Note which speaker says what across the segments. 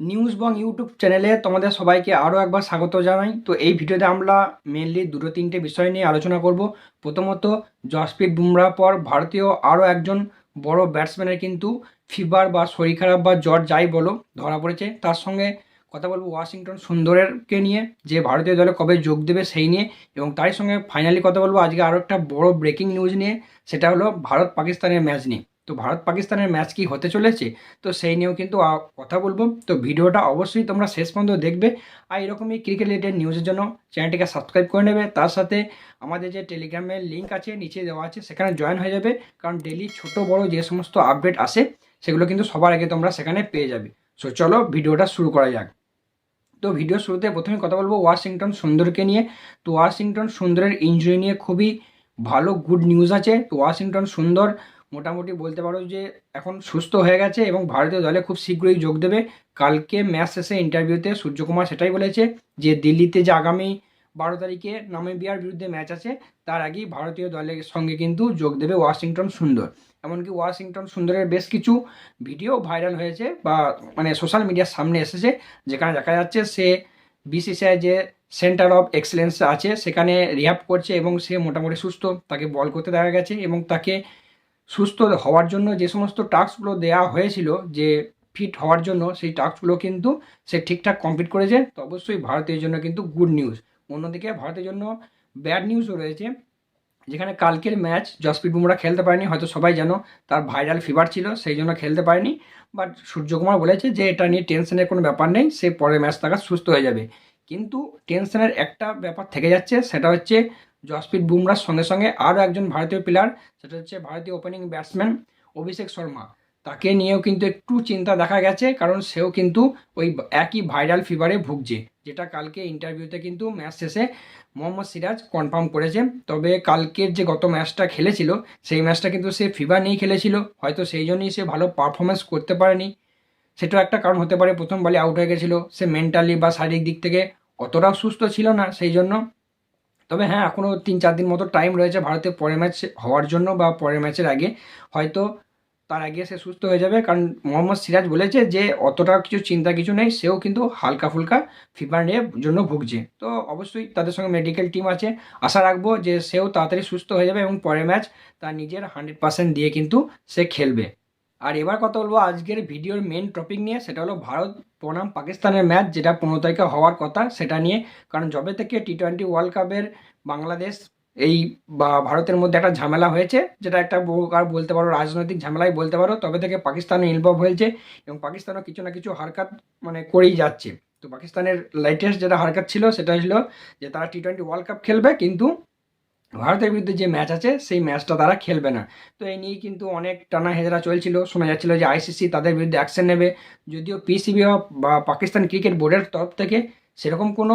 Speaker 1: News বং YouTube চ্যানেলে তোমাদের সবাইকে আরও একবার স্বাগত জানাই। তো এই ভিডিওতে আমরা মেনলি দুটো তিনটে বিষয় নিয়ে আলোচনা করব। প্রথমত জসপ্রীত বুমরাহ পর ভারতীয় আরও একজন বড় ব্যাটসম্যানের কিন্তু ফিভার বা শরীর খারাপ বা জ্বর যাই বলো, ধরা পড়েছে। তার সঙ্গে কথা বলব ওয়াশিংটন সুন্দরেরকে নিয়ে, যে ভারতীয় দলে কবে যোগ দেবে সেই নিয়ে। এবং তারই সঙ্গে ফাইনালি কথা বলব আজকে আরও একটা বড় ব্রেকিং নিউজ নিয়ে, সেটা হলো ভারত পাকিস্তানের ম্যাচ নিয়ে। তো ভারত পাকিস্তানের ম্যাচ কি হতে চলেছে? তো সেই নিয়েও কিন্তু কথা বলব। তো ভিডিওটা অবশ্যই তোমরা শেষ পর্যন্ত দেখবে। আর এরকমই ক্রিকেট রিলেটেড নিউজের জন্য চ্যানেলটিকে সাবস্ক্রাইব করে নেবে। তার সাথে আমাদের যে টেলিগ্রামের লিঙ্ক আছে, নিচে দেওয়া আছে, সেখানে জয়েন হয়ে যাবে। কারণ ডেলি ছোট, বড় যে সমস্ত আপডেট আসে, সেগুলো কিন্তু সবার আগে তোমরা সেখানে পেয়ে যাবে। সো চলো ভিডিওটা শুরু করা যাক। তো ভিডিও শুরুতে প্রথমে কথা বলব ওয়াশিংটন সুন্দরকে নিয়ে। তো ওয়াশিংটন সুন্দরের ইঞ্জুরি নিয়ে খুবই ভালো গুড নিউজ আছে। তো ওয়াশিংটন সুন্দর মোটামুটি বলতে পারো যে এখন সুস্থ হয়ে গেছে এবং ভারতীয় দলে খুব শীঘ্রই যোগ দেবে। কালকে ম্যাচ শেষে ইন্টারভিউতে সূর্যকুমার সেটাই বলেছে যে দিল্লিতে যে আগামী বারো তারিখে নামিবিয়ার বিরুদ্ধে ম্যাচ আছে, তার আগেই ভারতীয় দলের সঙ্গে কিন্তু যোগ দেবে ওয়াশিংটন সুন্দর। এমনকি ওয়াশিংটন সুন্দরের বেশ কিছু ভিডিও ভাইরাল হয়েছে বা মানে সোশ্যাল মিডিয়ার সামনে এসেছে, যেখানে দেখা যাচ্ছে সে বিসিসিআই যে সেন্টার অফ এক্সেলেন্স আছে, সেখানে রিহ্যাব করছে এবং সে মোটামুটি সুস্থ, তাকে বল করতে দেখা গেছে এবং তাকে সুস্থ হওয়ার জন্য যে সমস্ত টাস্কগুলো দেওয়া হয়েছিল, যে ফিট হওয়ার জন্য সেই টাস্কগুলো কিন্তু সে ঠিকঠাক কমপ্লিট করেছে। তো অবশ্যই ভারতের জন্য কিন্তু গুড নিউজ। অন্যদিকে ভারতের জন্য ব্যাড নিউজও রয়েছে, যেখানে কালকের ম্যাচ জসপ্রীত বুমরা খেলতে পারেনি, হয়তো সবাই জানো তার ভাইরাল ফিভার ছিল, সেই জন্য খেলতে পারেনি। বাট সূর্যকুমার বলেছে যে এটা নিয়ে টেনশনের কোনো ব্যাপার নেই, সে পরের ম্যাচ থাকা সুস্থ হয়ে যাবে। কিন্তু টেনশনের একটা ব্যাপার থেকে যাচ্ছে, সেটা হচ্ছে জসপ্রীত বুমরার সঙ্গে সঙ্গে আরও একজন ভারতীয় প্লেয়ার সেটা হচ্ছে ভারতীয় ওপেনিং ব্যাটসম্যান অভিষেক শর্মা। তাকে নিয়েও কিন্তু একটু চিন্তা দেখা গেছে, কারণ সেও কিন্তু ওই একই ভাইরাল ফিভারে ভুগছে, যেটা কালকে ইন্টারভিউতে কিন্তু ম্যাচ শেষে মোহাম্মদ সিরাজ কনফার্ম করেছে। তবে কালকের যে গত ম্যাচটা খেলেছিল, সেই ম্যাচটা কিন্তু সে ফিভার নিয়েই খেলেছিল, হয়তো সেই জন্যই সে ভালো পারফরমেন্স করতে পারেনি। সেটাও একটা কারণ হতে পারে, প্রথম বলে আউট হয়ে গেছিল, সে মেন্টালি বা শারীরিক দিক থেকে অতটাও সুস্থ ছিল না, সেই জন্য তবে হ্যাঁ এখনও তিন চার দিন মতো টাইম রয়েছে ভারতের পরের ম্যাচ হওয়ার জন্য বা পরের ম্যাচের আগে। হয়তো তার আগে সে সুস্থ হয়ে যাবে, কারণ মোহাম্মদ সিরাজ বলেছে যে অতটা কিছু চিন্তা কিছু নেই, সেও কিন্তু হালকা ফুলকা ফিভার নিয়ে জন্য ভুগছে। তো অবশ্যই তাদের সঙ্গে মেডিকেল টিম আছে। আশা রাখব যে সেও তাড়াতাড়ি সুস্থ হয়ে যাবে এবং পরের ম্যাচ তার নিজের হান্ড্রেড পার্সেন্ট দিয়ে কিন্তু সে খেলবে। আর এবার কথা বলব আজকের ভিডিওর মেন টপিক নিয়ে, সেটা হলো ভারত বনাম পাকিস্তানের ম্যাচ যেটা পনেরো তারিখে হওয়ার কথা, সেটা নিয়ে। কারণ যবে থেকে টি টোয়েন্টি ওয়ার্ল্ড কাপের বাংলাদেশ এই বা ভারতের মধ্যে একটা ঝামেলা হয়েছে, যেটা একটা আর বলতে পারো রাজনৈতিক ঝামেলাই বলতে পারো, তবে থেকে পাকিস্তানও ইনভলভ হয়েছে এবং পাকিস্তানও কিছু না কিছু হারকাত মানে করেই যাচ্ছে। তো পাকিস্তানের লেটেস্ট যেটা হারকাত ছিল, সেটা ছিল যে তারা টি টোয়েন্টি ওয়ার্ল্ড কাপ খেলবে, কিন্তু ভারতের বিরুদ্ধে যে ম্যাচ আছে, সেই ম্যাচটা তারা খেলবে না। তো এই নিয়ে কিন্তু অনেক টানা হেজরা চলছিল। শোনা যাচ্ছিল যে আইসিসি তাদের বিরুদ্ধে অ্যাকশন নেবে। যদিও পিসিবি বা পাকিস্তান ক্রিকেট বোর্ডের তরফ থেকে সেরকম কোনো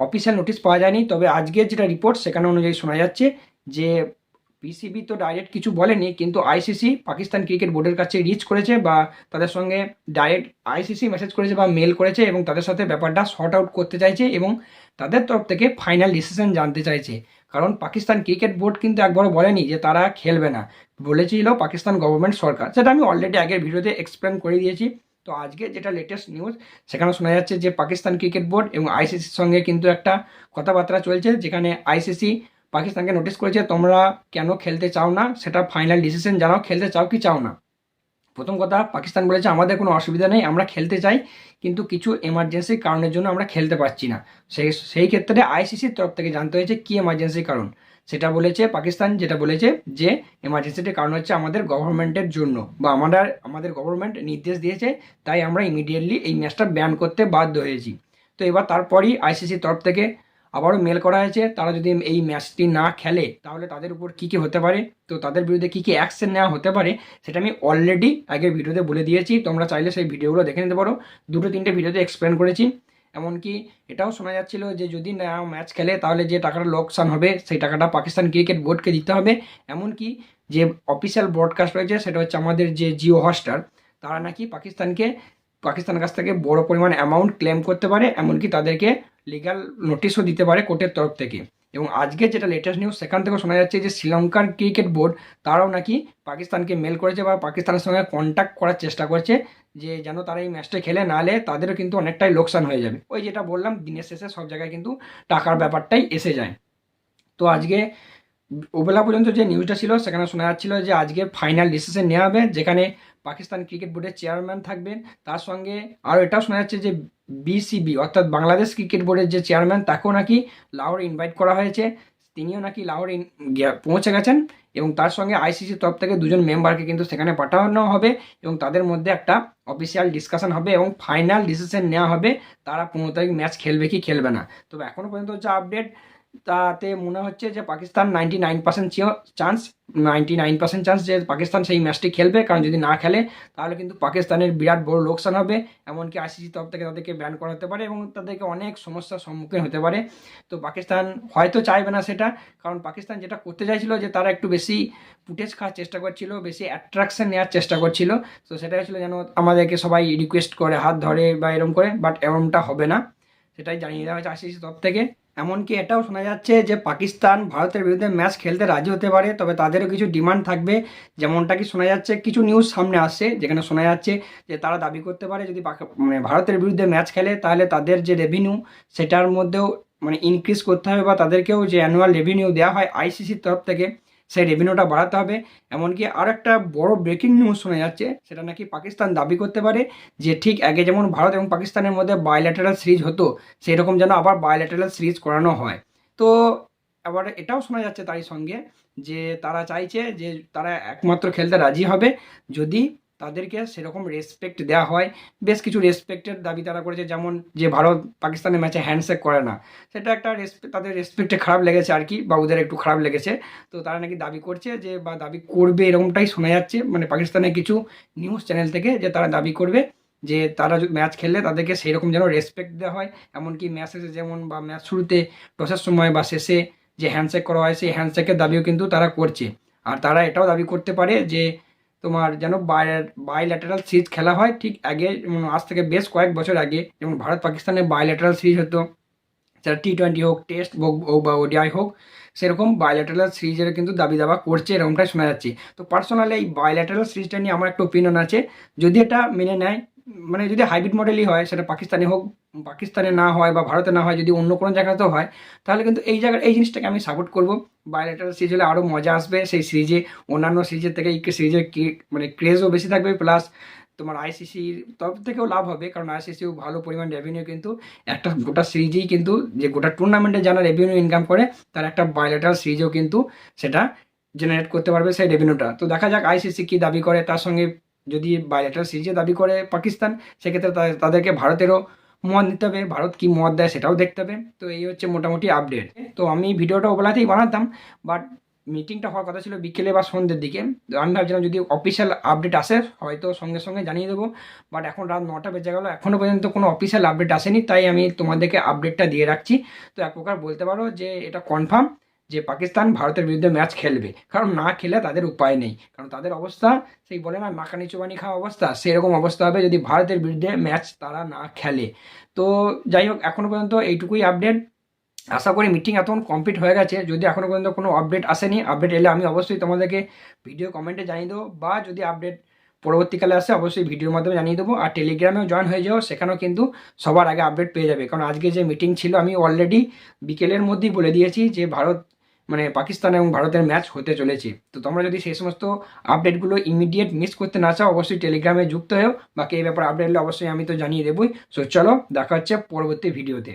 Speaker 1: অফিসিয়াল নোটিশ পাওয়া যায়নি। তবে আজকের যেটা রিপোর্ট সেখানে অনুযায়ী শোনা যাচ্ছে যে পিসিবি তো ডাইরেক্ট কিছু বলেনি, কিন্তু আইসিসি পাকিস্তান ক্রিকেট বোর্ডের কাছে রিচ করেছে বা তাদের সঙ্গে ডাইরেক্ট আইসিসি মেসেজ করেছে বা মেল করেছে এবং তাদের সাথে ব্যাপারটা শর্ট আউট করতে চাইছে এবং তাদের তরফ থেকে ফাইনাল ডিসিশন জানতে চাইছে। কারণ পাকিস্তান ক্রিকেট বোর্ড কিন্তু একবারও বলেনি যে তারা খেলবে না। বলেছিল পাকিস্তান গভর্নমেন্ট সরকার। সেটা আমি অলরেডি আগের ভিডিওতে এক্সপ্লেন করে দিয়েছি। তো আজকে যেটা লেটেস্ট নিউজ সেখানে শোনা যাচ্ছে যে পাকিস্তান ক্রিকেট বোর্ড এবং আইসিসির সঙ্গে কিন্তু একটা কথাবার্তা চলছে, যেখানে আইসিসি পাকিস্তানকে নোটিশ করেছে, তোমরা কেন খেলতে চাও না? সেটা ফাইনাল ডিসিশন জানাও, খেলতে চাও কি চাও না? প্রথম কথা, পাকিস্তান বলেছে আমাদের কোনো অসুবিধা নেই, আমরা খেলতে চাই, কিন্তু কিছু এমার্জেন্সি কারণের জন্য আমরা খেলতে পারছি না। সেই সেই ক্ষেত্রে আইসিসির তরফ থেকে জানতে হয়েছে কী এমার্জেন্সি কারণ। সেটা বলেছে পাকিস্তান, যেটা বলেছে যে এমার্জেন্সিটির কারণ হচ্ছে আমাদের গভর্নমেন্টের জন্য, বা আমাদের আমাদের গভর্নমেন্ট নির্দেশ দিয়েছে, তাই আমরা ইমিডিয়েটলি এই ম্যাচটা ব্যান করতে বাধ্য হয়েছি। তো এবার তারপরই আইসিসির তরফ থেকে আবারও মেল করা হয়েছে, তারা যদি এই ম্যাচটি না খেলে, তাহলে তাদের উপর কী কী হতে পারে? তো তাদের বিরুদ্ধে কী কী অ্যাকশন নেওয়া হতে পারে, সেটা আমি অলরেডি আগের ভিডিওতে বলে দিয়েছি। তোমরা চাইলে সেই ভিডিওগুলো দেখে নিতে পারো। দুটো তিনটে ভিডিওতে এক্সপ্লেন করেছি। এমনকি এটাও শোনা যাচ্ছিল যে যদি না ম্যাচ খেলে, তাহলে যে টাকাটা লোকসান হবে, সেই টাকাটা পাকিস্তান ক্রিকেট বোর্ডকে দিতে হবে। এমনকি যে অফিসিয়াল ব্রডকাস্ট রয়েছে, সেটা হচ্ছে আমাদের যে জিও হটস্টার তারা নাকি পাকিস্তানকে, পাকিস্তানের কাছ থেকে বড় পরিমাণ অ্যামাউন্ট ক্লেম করতে পারে। এমনকি তাদেরকে লিগাল নোটিশও দিতে পারে কোর্টের তরফ থেকে। এবং আজকে যেটা লেটেস্ট নিউজ সেখান থেকে শোনা যাচ্ছে যে শ্রীলঙ্কার ক্রিকেট বোর্ড তারাও নাকি পাকিস্তানকে মেল করেছে বা পাকিস্তানের সঙ্গে কন্ট্যাক্ট করার চেষ্টা করছে যে যেন তারা এই ম্যাচটা খেলে নাহলে তাদেরও কিন্তু অনেকটাই লোকসান হয়ে যাবে। ওই যেটা বললাম, দিনের শেষে সব জায়গায় কিন্তু টাকার ব্যাপারটাই এসে যায়। তো আজকে ওবেলা পর্যন্ত যে নিউজটা ছিল, সেখানে শোনা যাচ্ছিল যে আজকে ফাইনাল ডিসিশন নেওয়া হবে, যেখানে পাকিস্তান ক্রিকেট বোর্ডের চেয়ারম্যান থাকবেন। তার সঙ্গে আরও এটাও শোনা যাচ্ছে যে বিসিবি অর্থাৎ বাংলাদেশ ক্রিকেট বোর্ডের যে চেয়ারম্যান, তাকেও নাকি লাহোর ইনভাইট করা হয়েছে। তিনিও নাকি লাহোর পৌঁছে গেছেন এবং তার সঙ্গে আইসিসির তরফ থেকে দুজন মেম্বারকে কিন্তু সেখানে পাঠানো হবে এবং তাদের মধ্যে একটা অফিসিয়াল ডিসকাশন হবে এবং ফাইনাল ডিসিশন নেওয়া হবে। তারা পনেরো তারিখ ম্যাচ খেলবে কি খেলবে না। তবে এখনও পর্যন্ত হচ্ছে আপডেট তাতে মনে হচ্ছে যে Pakistan ninety nine percent chance ninety nine percent chance যে পাকিস্তান সেই ম্যাচটি খেলবে। কারণ যদি না খেলে, তাহলে কিন্তু পাকিস্তানের বিরাট বড় লোকসান হবে। এমনকি আইসিসি তরফ থেকে তাদেরকে ব্যান করা হতে পারে এবং তাদেরকে অনেক সমস্যার সম্মুখীন হতে পারে। তো পাকিস্তান হয়তো চাইবে না সেটা। কারণ পাকিস্তান যেটা করতে চাইছিল যে তারা একটু বেশি ফুটেজ খাওয়ার চেষ্টা করছিল, বেশি অ্যাট্রাকশন নেওয়ার চেষ্টা করছিল। তো সেটা হচ্ছিল যেন আমাদেরকে সবাই রিকোয়েস্ট করে, হাত ধরে বা এরকম করে বাট এরমটা হবে না। সেটাই জানিয়ে দেওয়া হয়েছে আইসিসি তরফ থেকে। এমনকি এটাও শোনা যাচ্ছে যে পাকিস্তান ভারতের বিরুদ্ধে ম্যাচ খেলতে রাজি হতে পারে, তবে তাদেরও কিছু ডিমান্ড থাকবে। যেমনটা কি শোনা যাচ্ছে, কিছু নিউজ সামনে আসছে, যেখানে শোনা যাচ্ছে যে তারা দাবি করতে পারে যদি মানে ভারতের বিরুদ্ধে ম্যাচ খেলে তাহলে তাদের যে রেভিনিউ সেটার মধ্যেও মানে ইনক্রিজ করতে হবে বা তাদেরকেও যে অ্যানুয়াল রেভিনিউ দেওয়া হয় আইসিসির তরফ থেকে। সেই রেভিনিউটা বাড়াতে হবে। এমনকি আর একটা বড় ব্রেকিং নিউজ শোনা যাচ্ছে, সেটা নাকি পাকিস্তান দাবি করতে পারে যে ঠিক আগে যেমন ভারত এবং পাকিস্তানের মধ্যে বায়োল্যাটারাল সিরিজ হতো সেই রকম যেন আবার বায়োল্যাটারাল সিরিজ করানো হয়। তো আবার এটাও শোনা যাচ্ছে তারই সঙ্গে যে তারা চাইছে যে তারা একমাত্র খেলতে রাজি হবে। যদি তাদেরকে সেরকম রেসপেক্ট দেওয়া হয়। বেশ কিছু রেসপেক্টের দাবি তারা করেছে। যেমন যে ভারত পাকিস্তানের ম্যাচে হ্যান্ডশেক করে না। সেটা একটা রেসপেক্ট তাদের রেসপেক্টে খারাপ লেগেছে আর কি, বা ওদের একটু খারাপ লেগেছে। তো তারা নাকি দাবি করছে যে, বা দাবি করবে এরকমটাই শোনা যাচ্ছে। মানে পাকিস্তানের কিছু নিউজ চ্যানেল থেকে যে তারা দাবি করবে যে, তারা ম্যাচ খেললে তাদেরকে সেই রকম যেন রেসপেক্ট দেওয়া হয়। এমনকি ম্যাচ শেষে যেমন, বা ম্যাচ শুরুতে টসের সময় বা শেষে যে হ্যান্ডশেক করা হয়, সেই হ্যান্ডশেকের দাবিও কিন্তু তারা করছে। আর তারা এটাও দাবি করতে পারে যে তোমার যেন বাইল্যাটারাল সিরিজ খেলা হয়। ঠিক আগে আজ থেকে বেশ কয়েক বছর আগে, যেমন ভারত পাকিস্তানের বাইল্যাটারাল সিরিজ হতো। সেটা টি টোয়েন্টি হোক টেস্ট হোক বা ওডিআই হোক, সেরকম বাইল্যাটারাল সিরিজের কিন্তু দাবি দাবা করছে, এরকমটাই শোনা যাচ্ছে। তো পার্সোনালি এই বাইল্যাটারাল সিরিজটা নিয়ে আমার একটা ওপিনিয়ন আছে। যদি এটা মেনে নেয় মানে যদি হাইব্রিড মডেলই হয়, সেটা পাকিস্তানি হোক, পাকিস্তানে না হয় বা ভারতে না হয়, যদি অন্য কোনো জায়গাতেও হয়, তাহলে কিন্তু এই জায়গার, এই জিনিসটাকে আমি সাপোর্ট করব। বাইলেটারাল সিরিজ হলে আরও মজা আসবে। সেই সিরিজে অন্যান্য সিরিজের থেকে এই সিরিজের মানে ক্রেজও বেশি থাকবে। প্লাস তোমার আইসিসির তরফ থেকেও লাভ হবে, কারণ আইসিসিও ভালো পরিমাণ রেভিনিউ কিন্তু একটা গোটা সিরিজেই কিন্তু, যে গোটা টুর্নামেন্টে যারা রেভিনিউ ইনকাম করে, তার একটা বাইলেটারাল সিরিজেও কিন্তু সেটা জেনারেট করতে পারবে সেই রেভিনিউটা তো দেখা যাক আইসিসি কী দাবি করে, তার সঙ্গে যদি বাইলেটারাল সিরিজে দাবি করে পাকিস্তান, সেক্ষেত্রে তাদেরকে ভারতেরও মত নিতে হবে। ভারত কি মত দেয় সেটাও দেখতে হবে। তো এই হচ্ছে মোটামুটি আপডেট তো আমি ভিডিওটা ওবেলাতেই বানাতাম বাট মিটিংটা হওয়ার কথা ছিল বিকেলে বা সন্ধ্যের দিকে। আমি ভাবছিলাম যদি অফিসিয়াল আপডেট আসে, হয়তো সঙ্গে সঙ্গে জানিয়ে দেবো। বাট এখন রাত নটা বেজে গেলো এখনও পর্যন্ত কোনো অফিসিয়াল আপডেট আসেনি। তাই আমি তোমাদেরকে আপডেটটা দিয়ে রাখছি। তো এক প্রকার বলতে পারো যে এটা কনফার্ম যে পাকিস্তান ভারতের বিরুদ্ধে ম্যাচ খেলবে। কারণ না খেলে তাদের উপায় নেই। কারণ তাদের অবস্থা, সেই বলে না মাখানি চুবানি খাওয়া অবস্থা, সেরকম অবস্থা হবে যদি ভারতের বিরুদ্ধে ম্যাচ তারা না খেলে। তো যাই হোক এখনও পর্যন্ত এইটুকুই আপডেট আশা করি মিটিং এতক্ষণ কমপ্লিট হয়ে গেছে। যদি এখনও পর্যন্ত কোনো আপডেট আসেনি আপডেট এলে আমি অবশ্যই তোমাদেরকে ভিডিও কমেন্টে জানিয়ে দেবো। বা যদি আপডেট পরবর্তীকালে আসে, অবশ্যই ভিডিওর মাধ্যমে জানিয়ে দেবো। আর টেলিগ্রামেও জয়েন হয়ে যাও, সেখানেও কিন্তু সবার আগে আপডেট পেয়ে যাবে। কারণ আজকে যে মিটিং ছিল, আমি অলরেডি বিকেলের মধ্যেই বলে দিয়েছি যে ভারত মানে পাকিস্তান এবং ভারতের ম্যাচ হতে চলেছে। তো তোমরা যদি সেই সমস্ত আপডেটগুলো ইমিডিয়েট মিস করতে না চাও, অবশ্যই টেলিগ্রামে যুক্ত হয়েও। বাকি এই ব্যাপারে আপডেট হলে অবশ্যই আমি তো জানিয়ে দেবই। সো চলো, দেখা হচ্ছে পরবর্তী ভিডিওতে